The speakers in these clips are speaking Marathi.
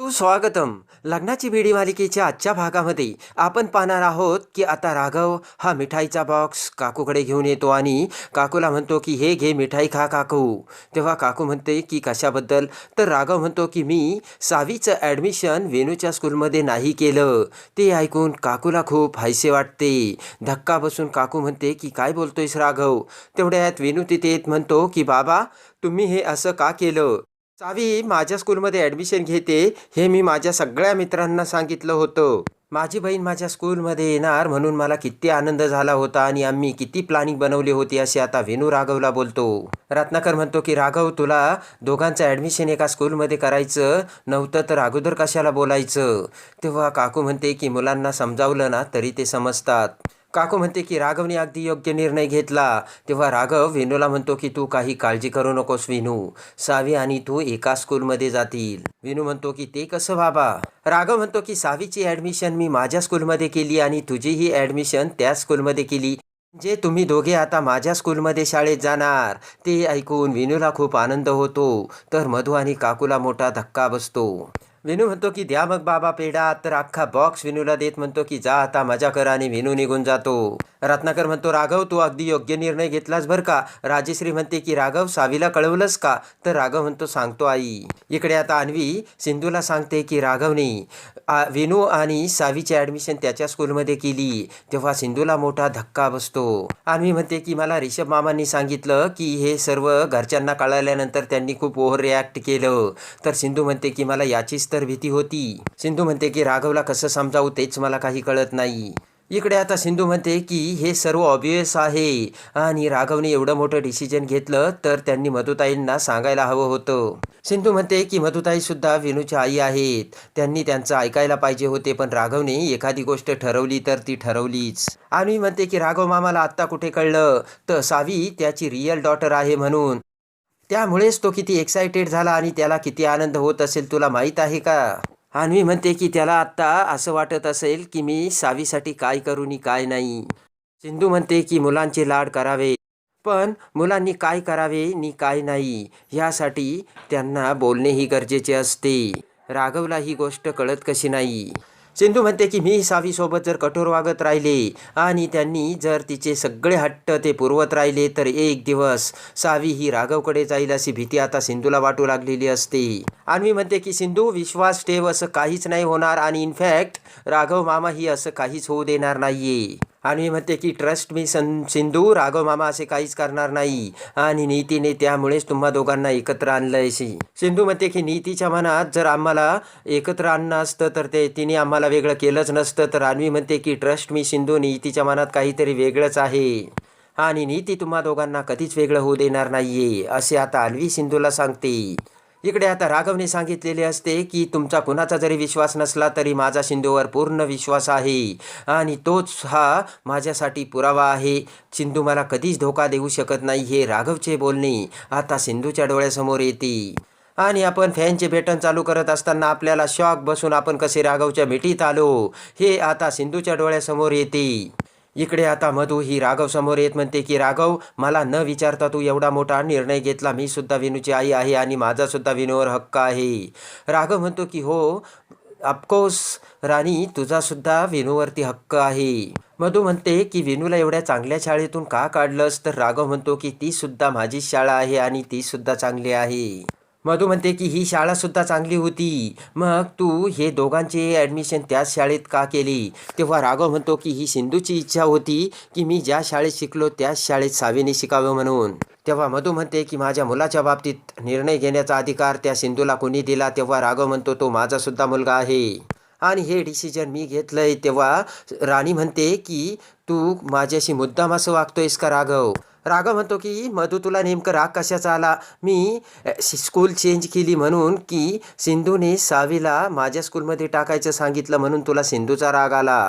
सुस्वागतम लग्नाची बेडी मालिकेच्या आजच्या भागामध्ये आपण पाहणार आहोत की आता राघव हा मिठाईचा बॉक्स काकूकडे घेऊन येतो आणि काकूला म्हणतो की हे घे मिठाई खा काकू. तेव्हा काकू म्हणते की कशाबद्दल? तर राघव म्हणतो की मी सहावीचं ॲडमिशन वेणूच्या स्कूलमध्ये नाही केलं. ते ऐकून काकूला खूप हायसे वाटते. धक्का बसून काकू म्हणते की काय बोलतोयस राघव? तेवढ्यात वेणू तिथे येत म्हणतो की बाबा तुम्ही हे असं का केलं? सावी माझ्या स्कूलमध्ये ॲडमिशन घेते हे मी माझ्या सगळ्या मित्रांना सांगितलं होतं. माझी बहीण माझ्या स्कूलमध्ये येणार म्हणून मला किती आनंद झाला होता आणि आम्ही किती प्लॅनिंग बनवली होती असे आता वेणू राघवला बोलतो. रत्नाकर म्हणतो की राघव तुला दोघांचं ॲडमिशन एका स्कूलमध्ये करायचं नव्हतं तर अगोदर कशाला बोलायचं? तेव्हा काकू म्हणते की मुलांना समजावलं ना तरी ते समजतात. काकू म्हणते की राघवने अगदी योग्य निर्णय घेतला. तेव्हा राघव वेणूला म्हणतो की तू काही काळजी करू नकोस विनू. सावी आणि तू एका स्कूलमध्ये जातील. विनू म्हणतो की ते कसं बाबा? राघव म्हणतो की सावीची ॲडमिशन मी माझ्या स्कूलमध्ये केली आणि तुझीही ॲडमिशन त्याच स्कूलमध्ये केली. जे तुम्ही दोघे आता माझ्या स्कूलमध्ये शाळेत जाणार ते ऐकून विनूला खूप आनंद होतो. तर मधू आणि काकूला मोठा धक्का बसतो. विनू म्हणतो की द्या मग बाबा पेढा. तर अख्खा बॉक्स विनूला देत म्हणतो की जा आता मजा कर आणि विनू निघून जातो. रत्नाकर म्हणतो राघव तू अगदी योग्य निर्णय घेतलास बरं का? राजेश्री म्हणते की राघव सावीला कळवलंस का? तर राघव म्हणतो सांगतो आई. इकडे आता अन्वी सिंधूला सांगते की राघवने विनू आणि सावीची ॲडमिशन त्याच्या स्कूलमध्ये केली. तेव्हा सिंधूला मोठा धक्का बसतो. अन्वी म्हणते की मला रिषभ मामांनी सांगितलं की हे सर्व घरच्यांना कळाल्यानंतर त्यांनी खूप ओव्हर रिॲक्ट केलं. तर सिंधू म्हणते की मला याचीच तर भीती होती. सिंधू म्हणते की राघवला कसं समजावू तेच मला काही कळत नाही. इकडे आता सिंधू म्हणते की हे सर्व ऑबियस आहे. आणि राघवने एवढं मोठं डिसिजन घेतलं तर त्यांनी मधुताईंना सांगायला हवं होतं. सिंधू म्हणते की मधुताई सुद्धा विनूच्या आई आहेत. त्यांनी त्यांचं ऐकायला पाहिजे होते पण राघवने एखादी गोष्ट ठरवली तर ती ठरवलीच. आणि म्हणते की राघव मामाला आत्ता कुठे कळलं? तर सावी त्याची रिअल डॉटर आहे म्हणून. त्यामुळेच तो किती एक्सायटेड झाला आणि त्याला किती आनंद होत असेल तुला माहीत आहे का? आणि म्हणते की त्याला आत्ता असं वाटत असेल की मी सावीसाठी काय करूनी काय नाही. सिंधू म्हणते की मुलांचे लाड करावे. पण मुलांनी काय करावे नि काय नाही ह्यासाठी त्यांना बोलणेही गरजेचे असते. राघवला ही गोष्ट कळत कशी नाही. सिंधू म्हणते की मी सावीसोबत जर कठोर वागत राहिले आणि त्यांनी जर तिचे सगळे हट्ट ते पुरवत राहिले तर एक दिवस सावी ही राघवकडे जाईल अशी भीती आता सिंधूला वाटू लागलेली असते. आणि म्हणते की सिंधू विश्वास ठेव असं काहीच नाही होणार आणि इनफॅक्ट राघव मामा ही असं काहीच होऊ देणार नाहीये. आणि म्हणते की ट्रस्ट मी सं सिंधू राघव मामा असे काहीच करणार नाही. आणि नीतीने त्यामुळेच तुम्हा दोघांना एकत्र आणलंय अशी सिंधू म्हणते की नीतीच्या मनात जर आम्हाला एकत्र आणणं असतं तर ते तिने आम्हाला वेगळं केलंच नसतं. तर अन्वी म्हणते की ट्रस्ट मी सिंधू नीतीच्या मनात काहीतरी वेगळंच आहे. आणि नीती तुम्हा दोघांना कधीच वेगळं होऊ देणार नाहीये असे आता अन्वी सिंधूला सांगते. इकडे आता राघवने सांगितलेले असते की तुमचा कुणाचा जरी विश्वास नसला तरी माझा सिंधूवर पूर्ण विश्वास आहे. आणि तोच हा माझ्यासाठी पुरावा आहे. सिंधू मला कधीच धोका देऊ शकत नाही हे राघवचे बोलणे आता सिंधूच्या डोळ्यासमोर येते. आणि आपण फॅनचे भेटण चालू करत असताना आपल्याला शॉक बसून आपण कसे राघवच्या मिठीत आलो हे आता सिंधूच्या डोळ्यासमोर येते. इकडे आता मधू ही राघव समोर येत म्हणते की राघव मला न विचारता तू एवढा मोठा निर्णय घेतला. मी सुद्धा विनूची आई आहे आणि माझा सुद्धा विनूवर हक्क आहे. राघव म्हणतो की हो अफकोर्स राणी तुझासुद्धा विनूवरती हक्क आहे. मधू म्हणते की विनूला एवढ्या चांगल्या शाळेतून का काढलंस? तर राघव म्हणतो की ती सुद्धा माझीच शाळा आहे आणि ती सुद्धा चांगली आहे. मधू म्हणते की ही शाळासुद्धा चांगली होती. मग तू हे दोघांचे ॲडमिशन त्याच शाळेत का केली? तेव्हा राघव म्हणतो की ही सिंधूची इच्छा होती की मी ज्या शाळेत शिकलो त्याच शाळेत सावीने शिकावं म्हणून. तेव्हा मधू म्हणते की माझ्या मुलाच्या बाबतीत निर्णय घेण्याचा अधिकार त्या सिंधूला कोणी दिला? तेव्हा राघव म्हणतो तो माझासुद्धा मुलगा आहे. आणि हे डिसिजन मी घेतलंय. तेव्हा राणी म्हणते की तू माझ्याशी मुद्दाम असं वागतोयस का राघव? राघव म्हणतो की मधू तुला नेमकं राग कशाचा आला? मी स्कूल चेंज केली म्हणून की सिंधूने सावीला माझ्या स्कूलमध्ये टाकायचं सांगितलं म्हणून तुला सिंधूचा राग आला.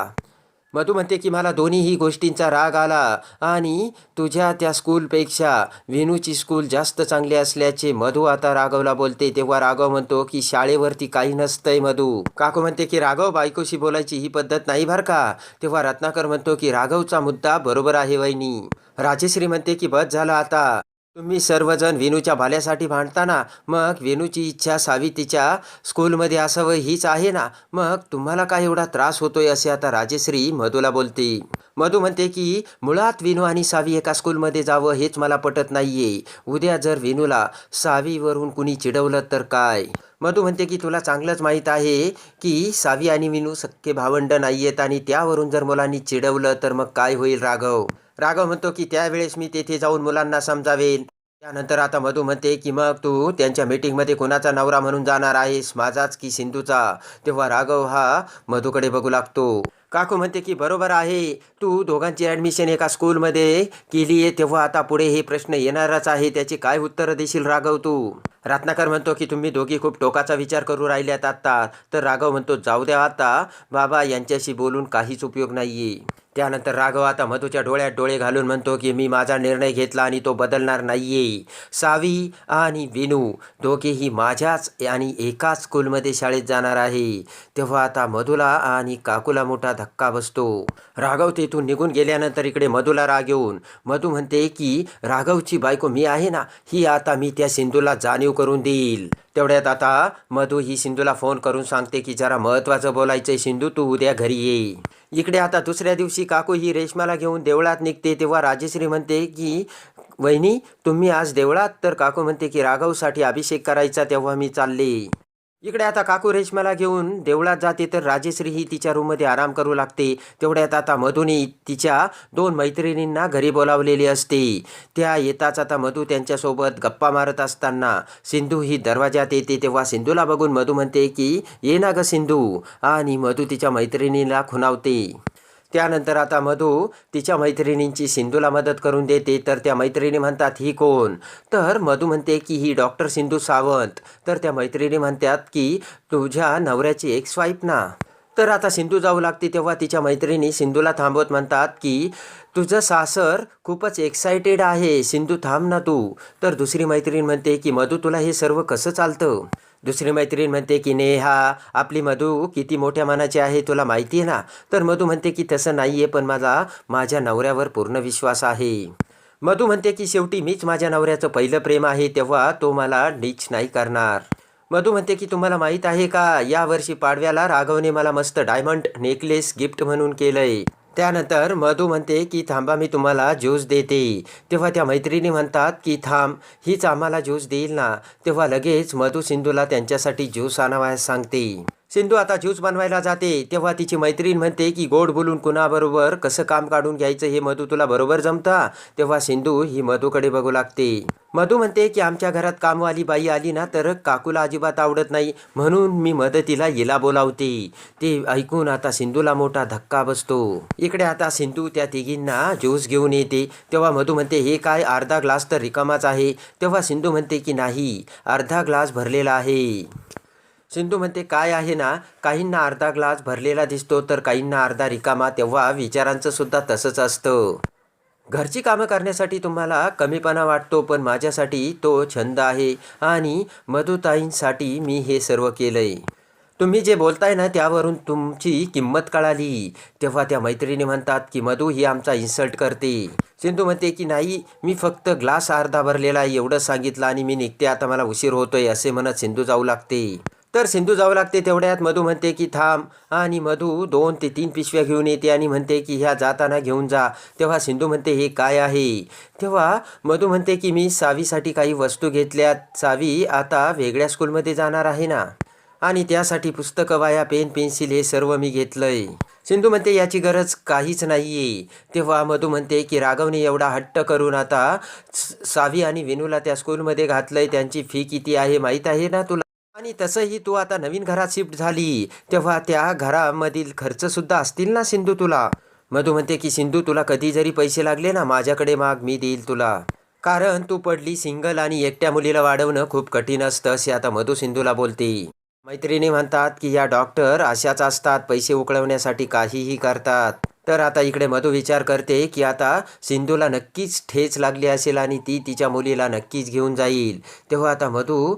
मधू म्हणते की मला दोन्हीही गोष्टींचा राग आला आणि तुझ्या त्या स्कूलपेक्षा वेणूची स्कूल जास्त चांगली असल्याचे मधू आता राघवला बोलते. तेव्हा राघव म्हणतो की शाळेवरती काही नसतंय मधू. काकू म्हणते की राघव बायकोशी बोलायची ही पद्धत नाही बरं का? तेव्हा रत्नाकर म्हणतो की राघवचा मुद्दा बरोबर आहे वहिनी. राजेश्री म्हणते की बस झालं आता. तुम्ही सर्वजण विनूच्या भाल्यासाठी भांडताना मग विनूची इच्छा सावितीच्या स्कूलमध्ये असावं हीच आहे ना मग तुम्हाला काय एवढा त्रास होतोय असे आता राजेश्री मधूला बोलते. मधू म्हणते की मुळात विनू आणि सावी एका स्कूलमध्ये जावं हेच मला पटत नाहीये. उद्या जर विनूला सावीवरून कुणी चिडवलं तर काय? मधू म्हणते की तुला चांगलंच माहीत आहे की सावी आणि विनू सख्खे भावंड नाही आहेत आणि त्यावरून जर मुलांनी चिडवलं तर मग काय होईल राघव? राघव म्हणतो की त्यावेळेस मी तेथे जाऊन मुलांना समजावेन. त्यानंतर आता मधू म्हणते की मग तू त्यांच्या मीटिंगमध्ये कोणाचा नवरा म्हणून जाणार आहेस? माझाच की सिंधूचा? तेव्हा राघव हा मधूकडे बघू लागतो. काकू म्हणते की बरोबर आहे. तू दोघांची ॲडमिशन एका स्कूलमध्ये केली आहे तेव्हा आता पुढे हे प्रश्न येणारच आहे. त्याची काय उत्तरं देशील राघव तू? रत्नाकर म्हणतो की तुम्ही दोघी खूप टोकाचा विचार करू राहिल्यात आत्ता. तर राघव म्हणतो जाऊ द्या आता. बाबा यांच्याशी बोलून काहीच उपयोग नाही त्यानंतर राघव आता मधूच्या डोळ्यात डोळे घालून म्हणतो की मी माझा निर्णय घेतला आणि तो बदलणार नाहीये. सावी आणि विनू दोघेही माझ्याच आणि एकाच स्कूलमध्ये शाळेत जाणार आहे. तेव्हा आता मधुला आणि काकूला मोठा धक्का बसतो. राघव तेथून निघून गेल्यानंतर इकडे मधुला राग येऊन मधू म्हणते की राघवची बायको मी आहे ना ही आता मी त्या सिंधूला जाणीव करून देईल. तेवढ्यात आता मधू ही सिंधूला फोन करून सांगते की जरा महत्त्वाचं बोलायचंय सिंधू तू उद्या घरी ये. इकडे आता दुसऱ्या दिवशी काकू ही रेशमाला घेऊन देवळात निघते तेव्हा राजेश्री म्हणते की वहिनी तुम्ही आज देवळात? तर काकू म्हणते की राघवसाठी अभिषेक करायचा तेव्हा मी चालले. इकडे आता काकू रेशमाला घेऊन देवळात जाते तर राजेश्री ही तिच्या रूममध्ये आराम करू लागते. तेवढ्यात आता मधुनी तिच्या दोन मैत्रिणींना घरी बोलावलेली असते. त्या येताच आता मधू त्यांच्यासोबत गप्पा मारत असताना सिंधू ही दरवाजात येते. तेव्हा सिंधूला बघून मधू म्हणते की ये ना ग सिंधू. आणि मधू तिच्या मैत्रिणीला खुणावते. त्यानंतर आता मधू तिच्या मैत्रिणींची सिंधूला मदत करून देते तर त्या मैत्रिणी म्हणतात ही कोण? तर मधू म्हणते की ही डॉक्टर सिंधू सावंत. तर त्या मैत्रिणी म्हणतात की तुझ्या नवऱ्याची एक स्वाईप ना. तर आता सिंधू जाऊ लागते तेव्हा तिच्या मैत्रिणी सिंधूला थांबवत म्हणतात की तुझं सासर खूपच एक्सायटेड आहे. सिंधू थांब ना तू. तर दुसरी मैत्रीण म्हणते की मधू तुला हे सर्व कसं चालतं? दुसरी मैत्रीण म्हणते की नेहा आपली मधू किती मोठ्या मनाची आहे तुला माहिती आहे ना? तर मधू म्हणते की तसं नाही आहे पण माझा माझ्या नवऱ्यावर पूर्ण विश्वास आहे. मधू म्हणते की शेवटी मीच माझ्या नवऱ्याचं पहिलं प्रेम आहे तेव्हा तो मला नीच नाही करणार. मधू म्हणते की तुम्हाला माहीत आहे का यावर्षी पाडव्याला राघवने मला मस्त डायमंड नेकलेस गिफ्ट म्हणून केलंय. त्यानंतर मधू म्हणते की थांबा मी तुम्हाला ज्यूस देते. तेव्हा त्या मैत्रिणी म्हणतात की थांब हीच आम्हाला ज्यूस देईल ना. तेव्हा लगेच मधू सिंधूला त्यांच्यासाठी ज्यूस आणावायला सांगते. सिंधू आता ज्यूस बनवायला जाते. तेव्हा तिची मैत्रीण म्हणते की गोड बोलून कुणाबरोबर कसं काम काढून घ्यायचं हे मधू तुला बरोबर जमता? तेव्हा सिंधू ही मधूकडे बघू लागते. मधू म्हणते की आमच्या घरात कामवाली बाई आली ना तर काकूला अजिबात आवडत नाही. म्हणून मी मदतीला हिला बोलावते. ते ऐकून आता सिंधूला मोठा धक्का बसतो. इकडे आता सिंधू त्या तिघींना ज्यूस घेऊन येते. तेव्हा मधू म्हणते हे काय अर्धा ग्लास तर रिकामाच आहे. तेव्हा सिंधू म्हणते की नाही अर्धा ग्लास भरलेला आहे. सिंधू म्हणते काय आहे ना काहींना अर्धा ग्लास भरलेला दिसतो तर काहींना अर्धा रिकामा तेव्हा विचारांचं सुद्धा तसंच असतं. घरची कामं करण्यासाठी तुम्हाला कमीपणा वाटतो पण माझ्यासाठी तो छंद आहे आणि मधुताईंसाठी मी हे सर्व केलंय. तुम्ही जे बोलताय ना त्यावरून तुमची किंमत कळाली. तेव्हा त्या मैत्रिणी म्हणतात की मधू ही आमचा इन्सल्ट करते. सिंधू म्हणते की नाही मी फक्त ग्लास अर्धा भरलेला आहे एवढंच सांगितलं आणि मी निघते आता मला उशीर होतोय असे म्हणत सिंधू जाऊ लागते. तर सिंधू जावं लागते तेवढ्यात. मधू म्हणते की थांब. आणि मधू दोन ते तीन पिशव्या घेऊन येते आणि म्हणते की ह्या जाताना घेऊन जा. तेव्हा सिंधू म्हणते हे काय आहे? तेव्हा मधू म्हणते की मी सावीसाठी काही वस्तू घेतल्यात. सावी आता वेगळ्या स्कूलमध्ये जाणार आहे ना. आणि त्यासाठी पुस्तकं वाया पेन पेन्सिल हे सर्व मी घेतलंय. सिंधू म्हणते याची गरज काहीच नाही आहे तेव्हा मधू म्हणते की राघवने एवढा हट्ट करून आता स- सावी आणि विनूला त्या स्कूलमध्ये घातलंय. त्यांची फी किती आहे माहीत आहे ना तुला? आणि तसंही तू आता नवीन घरात शिफ्ट झाली तेव्हा त्या घरामधील खर्च सुद्धा असतील ना सिंधू तुला? मधू म्हणते की सिंधू तुला कधी जरी पैसे लागले ना माझ्याकडे माग मी देईल तुला. कारण तू पडली सिंगल आणि एकट्या मुलीला वाढवणं खूप कठीण असतं असे आता मधू सिंधूला बोलते. मैत्रिणी म्हणतात की या डॉक्टर अशाच असतात पैसे उकळवण्यासाठी काहीही करतात. तर आता इकडे मधू विचार करते की आता सिंधूला नक्कीच ठेच लागली असेल आणि ती तिच्या मुलीला नक्कीच घेऊन जाईल. तेव्हा आता मधू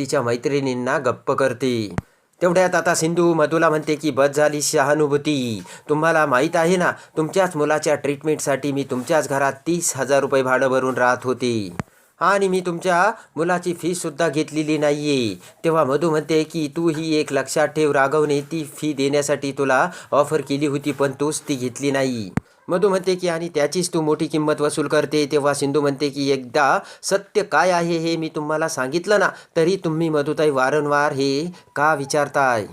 तिच्या मैत्रिणींना गप्प करते. तेवढ्यात आता सिंधू मधूला म्हणते की बस झाली सहानुभूती. तुम्हाला माहीत आहे ना तुमच्याच मुलाच्या ट्रीटमेंटसाठी मी तुमच्याच घरात तीस हजार रुपये भाडं भरून राहत होती. आणि मी तुमच्या मुलाची फीसुद्धा घेतलेली नाही आहे तेव्हा मधू म्हणते की तू ही एक लक्षात ठेव राघवने ती फी देण्यासाठी तुला ऑफर केली होती पण तूच ती घेतली नाही. मधू म्हणते की आणि त्याचीच तू मोठी किंमत वसूल करते. तेव्हा सिंधू म्हणते की एकदा सत्य काय आहे हे मी तुम्हाला सांगितलं ना तरी तुम्ही मधुताई वारंवार हे का विचारताय?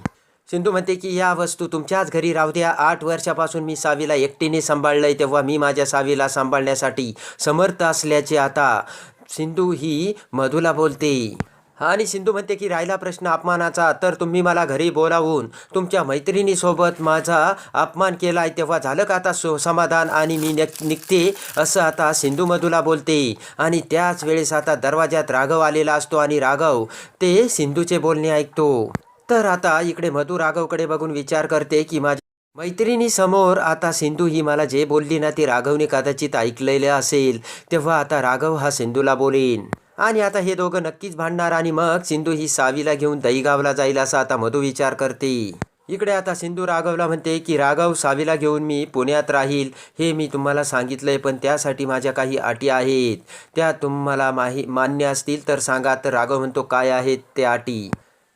सिंधू म्हणते की या वस्तू तुमच्याच घरी राहू द्या. आठ वर्षापासून मी सावीला एकटीने सांभाळलंय. तेव्हा मी माझ्या सावीला सांभाळण्यासाठी समर्थ असल्याचे आता सिंधू ही मधूला बोलते. आणि सिंधू म्हणते की राहिला प्रश्न अपमानाचा तर तुम्ही मला घरी बोलावून तुमच्या मैत्रिणीसोबत माझा अपमान केला आहे तेव्हा झालं का आता सो समाधान आणि मी निघते? असं आता सिंधू मधूला बोलते. आणि त्याच वेळेस आता दरवाज्यात राघव आलेला असतो आणि राघव ते सिंधूचे बोलणे ऐकतो. तर आता इकडे मधू राघवकडे बघून विचार करते की माझ्या मैत्रिणीसमोर आता सिंधू ही मला जे बोलली ना ती राघवने कदाचित ऐकलेलं असेल. तेव्हा आता राघव हा सिंधूला बोलेन. आणि आता हे दोघं नक्कीच भांडणार आणि मग सिंधू ही सावीला घेऊन दहीगावला जाईल असा आता मधू विचार करते. इकडे आता सिंधू राघवला म्हणते की राघव सावीला घेऊन मी पुण्यात राहील. हे मी तुम्हाला सांगितलंय पण त्यासाठी माझ्या काही अटी आहेत. त्या तुम्हाला माही मान्य असतील तर सांगा. तर राघव म्हणतो काय आहेत त्या अटी?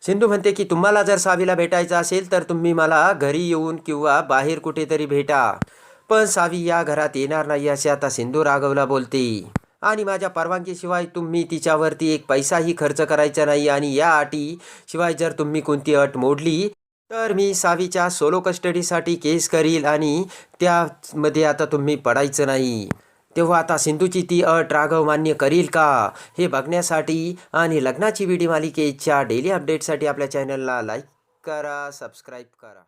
सिंधू म्हणते की तुम्हाला जर सावीला भेटायचं असेल तर तुम्ही मला घरी येऊन किंवा बाहेर कुठेतरी भेटा. पण सावी या घरात येणार नाही असे आता सिंधू राघवला बोलते. आणि माझ्या परवानगीशिवाय तुम्ही तिच्यावरती एक पैसाही खर्च करायचा नाही आणि या अटी शिवाय जर तुम्ही कोणती अट मोडली तर मी सावीच्या सोलो कस्टडीसाठी केस करील आणि त्यामध्ये आता तुम्ही पडायचं नाही. तेव्हा आता सिंधूची ती अट राघव मान्य करील का हे बघण्यासाठी आणि लग्नाची व्हिडिओ मालिकेच्या डेली अपडेटसाठी आपल्या चॅनलला लाईक करा सबस्क्राईब करा.